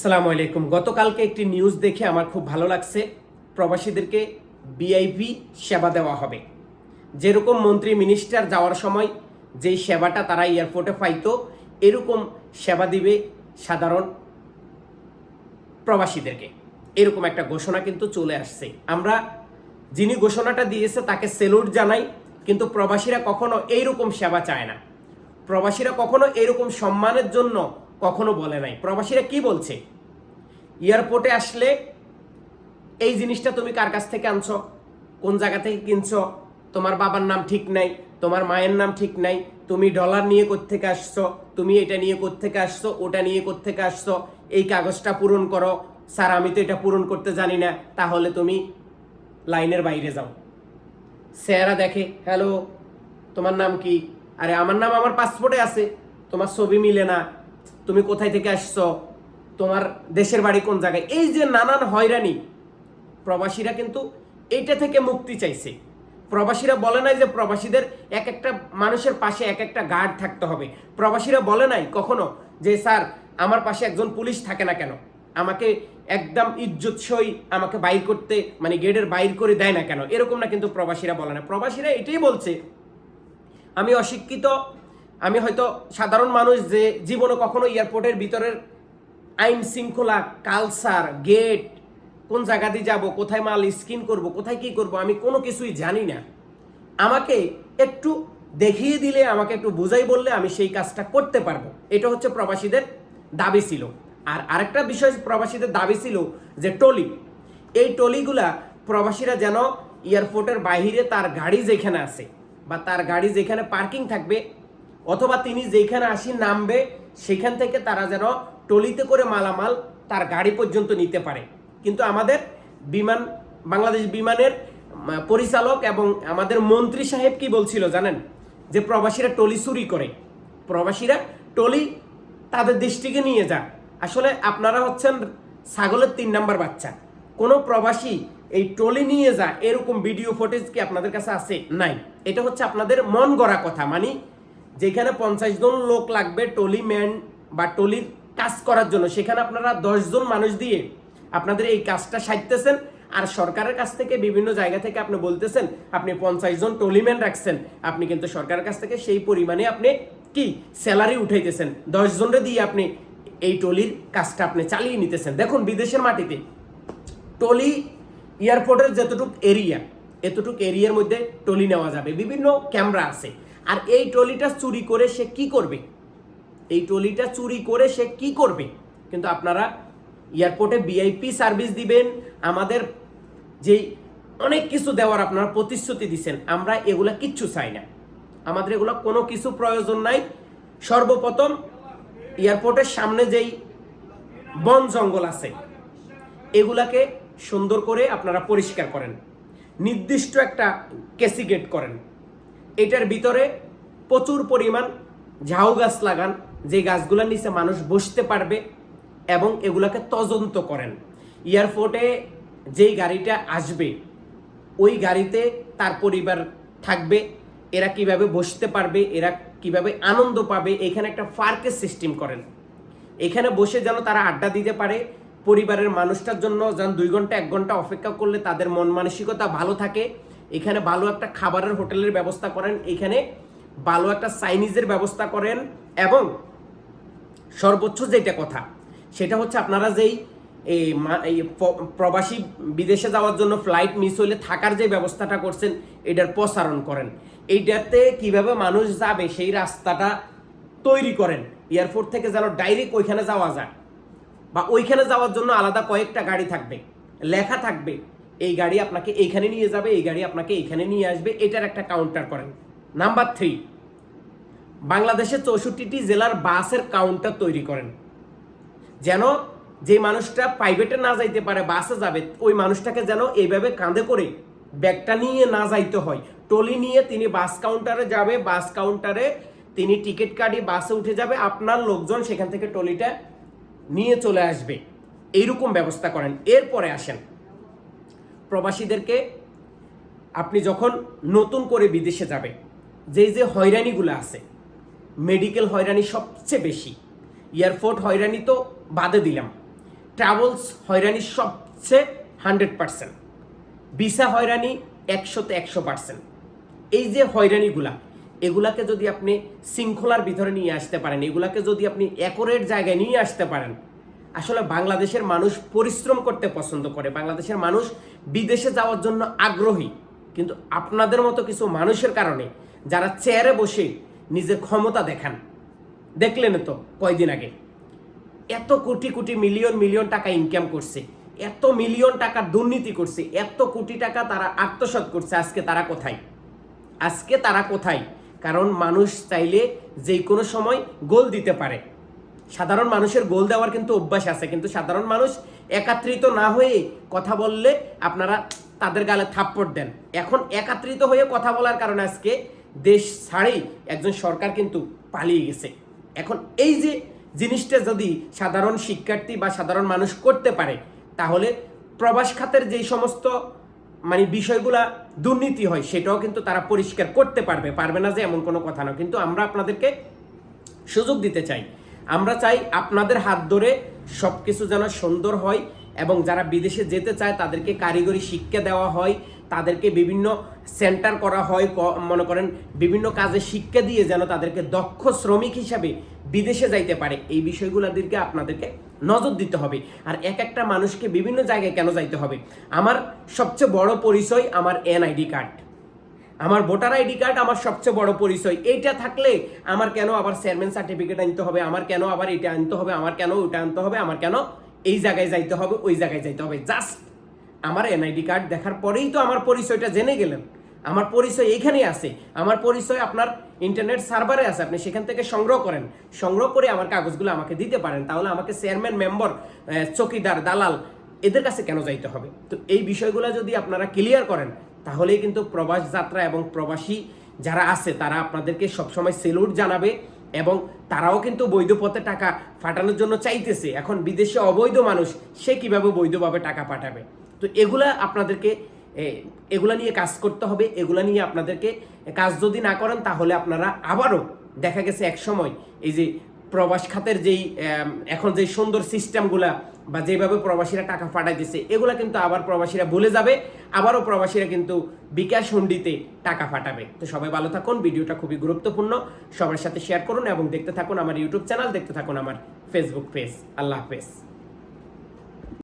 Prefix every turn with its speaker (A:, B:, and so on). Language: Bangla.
A: সালামু আলাইকুম। গতকালকে একটি নিউজ দেখে আমার খুব ভালো লাগছে। প্রবাসীদেরকে বিআইপি সেবা দেওয়া হবে। যেরকম মন্ত্রী মিনিস্টার যাওয়ার সময় যেই সেবাটা তারা এয়ারপোর্টে পাইতো, এরকম সেবা দিবে সাধারণ প্রবাসীদেরকে। এরকম একটা ঘোষণা কিন্তু চলে আসছে। আমরা যিনি ঘোষণাটা দিয়েছে তাকে সেলুট জানাই, কিন্তু প্রবাসীরা কখনো এইরকম সেবা চায় না। প্রবাসীরা কখনো এরকম সম্মানের জন্য কখনো বলে নাই। প্রবাসীরা কি বলছে? এয়ারপোর্টে আসলে এই জিনিসটা তুমি কার কাছ থেকে আনছো? কোন জায়গা থেকে কিনছো? তোমার বাবার নাম ঠিক নাই, তোমার মায়ের নাম ঠিক নাই, তুমি ডলার নিয়ে কোত্থেকে আসছো? তুমি এটা নিয়ে কোত্থেকে আসছো? ওটা নিয়ে কোত্থেকে আসছো? এই কাগজটা পূরণ করো। স্যার, আমি তো এটা পূরণ করতে জানি না। তাহলে তুমি লাইনের বাইরে যাও। স্যারা দেখে, হ্যালো, তোমার নাম কি? আরে, আমার নাম আমার পাসপোর্টে আছে। তোমার ছবি মিলে না। তুমি কোথায় থেকে আসছো? তোমার দেশের বাড়ি কোন জায়গায়? এই যে নানান হয়রানি, প্রবাসীরা কিন্তু এটা থেকে মুক্তি চাইছে। প্রবাসীরা বলে নাই যে প্রবাসীদের এক একটা মানুষের পাশে এক একটা গার্ড থাকতে হবে। প্রবাসীরা বলে নাই কখনো যে, স্যার, আমার পাশে একজন পুলিশ থাকে না কেন? আমাকে একদম ইজ্জত সই আমাকে বাইর করতে মানে গেটের বাইর করে দেয় না কেন? এরকম না কিন্তু প্রবাসীরা বলে না। প্রবাসীরা এটাই বলছে, আমি অশিক্ষিত আমি হয়তো সাধারণ মানুষ যে জীবনে কখনো এয়ারপোর্টের ভিতরের আইন শৃঙ্খলা, কালচার, গেট, কোন জায়গা দিয়ে যাব, কোথায় মাল স্কিন করব, কোথায় কি করব, আমি কোনো কিছুই জানি না। আমাকে একটু দেখিয়ে দিলে, আমাকে একটু বোঝাই বললে আমি সেই কাজটা করতে পারব। এটা হচ্ছে প্রবাসীদের দাবি ছিল। আর আরেকটা বিষয় প্রবাসীদের দাবি ছিল যে টলি। এই টলিগুলা প্রবাসীরা যেন এয়ারপোর্টের বাইরে তার গাড়ি যেখানে আছে বা তার গাড়ি যেখানে পার্কিং থাকবে অথবা তিনি যেখানে আসি নামবে, সেখান থেকে তারা যেন টলিতে করে মালামাল তার গাড়ি পর্যন্ত নিতে পারে। কিন্তু আমাদের বিমান, বাংলাদেশ বিমানের পরিচালক এবং আমাদের মন্ত্রী সাহেব কি বলছিল জানেন? যে প্রবাসীরা টলি চুরি করে। প্রবাসীরা টলি তাদের দৃষ্টিকে নিয়ে যায় আসলে আপনারা হচ্ছেন ছাগলের তিন নাম্বার বাচ্চা। কোনো প্রবাসী এই টলি নিয়ে যা, এরকম ভিডিও ফুটেজ কি আপনাদের কাছে আছে? নাই। এটা হচ্ছে আপনাদের মন গড়া কথা। মানে যেখানে পঞ্চাশ জন লোক লাগবে টলি ম্যান বা টলির কাজ করার জন্য, সেখানে আপনারা দশ জন মানুষ দিয়ে আপনাদের এই কাজটা সাজতেছেন আর সরকারের কাছ থেকে বিভিন্ন জায়গা থেকে আপনি বলতেছেন, আপনি পঞ্চাশ জন টলিম্যান রাখছেন। আপনি কিন্তু সরকারের কাছ থেকে সেই পরিমাণে আপনি কি স্যালারি উঠাইতেছেন। দশ জনরে দিয়ে আপনি এই টলির কাজটা আপনি চালিয়ে নিতেছেন। দেখুন, বিদেশের মাটিতে টলি এয়ারপোর্টের যতটুক এরিয়া, এতটুক এরিয়ার মধ্যে টলি নেওয়া যাবে। বিভিন্ন ক্যামেরা আছে। আর এই টলিটা চুরি করে সে কি করবে? এই টলিটা চুরি করে সে কি করবে? কিন্তু আপনারা এয়ারপোর্টে ভিআইপি সার্ভিস দিবেন, আমাদের যেই অনেক কিছু দেওয়ার আপনারা প্রতিশ্রুতি দিচ্ছেন আমরা এগুলা কিচ্ছু চাই না। আমাদের এগুলো কোনো কিছু প্রয়োজন নাই। সর্বপ্রথম এয়ারপোর্টের সামনে যেই বন জঙ্গল আছে, এগুলাকে সুন্দর করে আপনারা পরিষ্কার করেন। নির্দিষ্ট একটা ক্যাসিগেট করেন। এটার ভিতরে প্রচুর পরিমাণ ঝাউ গাছ লাগান, যে গাছগুলোর নিচে মানুষ বসতে পারবে এবং এগুলাকে তদন্ত করেন। এয়ারপোর্টে যেই গাড়িটা আসবে, ওই গাড়িতে তার পরিবার থাকবে, এরা কীভাবে বসতে পারবে, এরা কীভাবে আনন্দ পাবে, এখানে একটা পার্কের সিস্টেম করেন। এখানে বসে যেন তারা আড্ডা দিতে পারে, পরিবারের মানুষটার জন্য যেন দুই ঘণ্টা, এক ঘণ্টা অপেক্ষা করলে তাদের মন মানসিকতা ভালো থাকে এখানে ভালো একটা খাবারের হোটেলের ব্যবস্থা করেন, এখানে ভালো একটা চাইনিজের ব্যবস্থা করেন এবং সর্বোচ্চ যেটা কথা, সেটা হচ্ছে আপনারা যেই এই প্রবাসী বিদেশে যাওয়ার জন্য ফ্লাইট মিস হলে থাকার যে ব্যবস্থাটা করছেন, এটার প্রসারণ করেন। এইটাতে কীভাবে মানুষ যাবে, সেই রাস্তাটা তৈরি করেন। এয়ারপোর্ট থেকে যেন ডাইরেক্ট ওইখানে যাওয়া যায় বা ওইখানে যাওয়ার জন্য আলাদা কয়েকটা গাড়ি থাকবে, লেখা থাকবে। এই গাড়ি আপনাকে এইখানে নিয়ে যাবে, এই গাড়ি আপনাকে এইখানে নিয়ে আসবে, এটার একটা কাউন্টার করেন। নাম্বার থ্রি বাংলাদেশের চৌষট্টিটি জেলার বাসের কাউন্টার তৈরি করেন। যেন যে মানুষটা প্রাইভেটে না যাইতে পারে, বাসে যাবে, ওই মানুষটাকে যেন এইভাবে কাঁধে করে ব্যাগটা নিয়ে না যাইতে হয়। টলি নিয়ে তিনি বাস কাউন্টারে যাবে, বাস কাউন্টারে তিনি টিকিট কাটিয়ে বাসে উঠে যাবে, আপনার লোকজন সেখান থেকে টলিটা নিয়ে চলে আসবে। এইরকম ব্যবস্থা করেন। এরপরে আসেন প্রবাসীদেরকে আপনি যখন নতুন করে বিদেশে যাবে, যেই যে হয়রানিগুলো আছে মেডিকেল হয়রানি সবচেয়ে বেশি এয়ারপোর্ট হয়রানি তো বাদে দিলাম ট্রাভেলস হয়রানি সবচেয়ে হান্ড্রেড পার্সেন্ট ভিসা হয়রানি একশোতে একশো পার্সেন্ট এই যে হয়রানিগুলা, এগুলাকে যদি আপনি শৃঙ্খলার ভিতরে নিয়ে আসতে পারেন, এগুলাকে যদি আপনি একরের জায়গায় নিয়ে আসতে পারেন আসলে বাংলাদেশের মানুষ পরিশ্রম করতে পছন্দ করে। বাংলাদেশের মানুষ বিদেশে যাওয়ার জন্য আগ্রহী। কিন্তু আপনাদের মতো কিছু মানুষের কারণে যারা চেয়ারে বসে নিজের ক্ষমতা দেখান। দেখলেন তো কয়দিন আগে। এত কোটি কোটি মিলিয়ন মিলিয়ন টাকা ইনকাম করছে। এত মিলিয়ন টাকা দুর্নীতি করছে। এত কোটি টাকা তারা আত্মসাৎ করছে। আজকে তারা কোথায়? আজকে তারা কোথায়? কারণ মানুষ চাইলে যে কোনো সময় গোল দিতে পারে। সাধারণ মানুষের গোল দেওয়ার কিন্তু অভ্যাস আছে, কিন্তু সাধারণ মানুষ একাত্রিত না হয়ে কথা বললে আপনারা তাদের গালে থাপ্পড় দেন। এখন একাত্রিত হয়ে কথা বলার কারণে আজকে দেশ ছাড়েই একজন সরকার কিন্তু পালিয়ে গেছে। এখন এই যে জিনিসটা যদি সাধারণ শিক্ষার্থী বা সাধারণ মানুষ করতে পারে, তাহলে প্রবাস খাতের যেই সমস্ত মানে বিষয়গুলা দুর্নীতি হয়, সেটাও কিন্তু তারা পরিষ্কার করতে পারবে। পারবে না যে এমন কোনো কথা না। কিন্তু আমরা আপনাদেরকে সুযোগ দিতে চাই। আমরা চাই আপনাদের হাত ধরে সব কিছু যেন সুন্দর হয় এবং যারা বিদেশে যেতে চায় তাদেরকে কারিগরি শিক্ষা দেওয়া হয়, তাদেরকে বিভিন্ন সেন্টার করা হয় মনে করেন বিভিন্ন কাজে শিক্ষা দিয়ে যেন তাদেরকে দক্ষ শ্রমিক হিসাবে বিদেশে যাইতে পারে। এই বিষয়গুলোদেরকে আপনাদেরকে নজর দিতে হবে। আর এক একটা মানুষকে বিভিন্ন জায়গায় কেন যাইতে হবে? আমার সবচেয়ে বড় পরিচয় আমার এনআইডি কার্ড। আমার ভোটার আইডি কার্ড আমার সবচেয়ে বড় পরিচয়। এইটা থাকলে আমার কেন আবার চেয়ারম্যান সার্টিফিকেট আনতে হবে? আমার কেন আবার এটা আনতে হবে? আমার কেন ওটা আনতে হবে? আমার কেন এই জায়গায় যাইতে হবে? ওই জায়গায় যাইতে হবে। জাস্ট আমার এনআইডি কার্ড দেখার পরেই তো আমার পরিচয়টা জেনে গেলেন। আমার পরিচয় এইখানেই আছে। আমার পরিচয় আপনার ইন্টারনেট সার্ভারে আছে। আপনি সেখান থেকে সংগ্রহ করেন। সংগ্রহ করে আমার কাগজগুলো আমাকে দিতে পারেন। তাহলে আমাকে চেয়ারম্যান মেম্বার চকিদার, দালাল এদের কাছে কেন যাইতে হবে? তো এই বিষয়গুলো যদি আপনারা ক্লিয়ার করেন তাহলেই কিন্তু প্রবাস যাত্রা এবং প্রবাসী যারা আছে, তারা আপনাদেরকে সবসময় সেলুট জানাবে এবং তারাও কিন্তু বৈধ পথে টাকা পাঠানোর জন্য চাইতেছে। এখন বিদেশে অবৈধ মানুষ, সে কীভাবে বৈধভাবে টাকা পাঠাবে? তো এগুলা আপনাদেরকে এগুলা নিয়ে কাজ করতে হবে, এগুলা নিয়ে আপনাদেরকে কাজ যদি না করেন, তাহলে আপনারা আবারও দেখা গেছে এক সময় এই যে প্রবাস খাতের যেই এখন যে সুন্দর সিস্টেমগুলা বা যেভাবে প্রবাসীরা টাকা পাঠাইতেছে এগুলা কিন্তু আবার প্রবাসীরা ভুলে যাবে, আবারও প্রবাসীরা কিন্তু বিকাশ হুন্ডিতে টাকা পাঠাবে তো সবাই ভালো থাকুন, ভিডিওটা খুবই গুরুত্বপূর্ণ। সবার সাথে শেয়ার করুন এবং দেখতে থাকুন আমার ইউটিউব চ্যানেল দেখতে থাকুন আমার ফেসবুক পেজ আল্লাহ হাফেজ।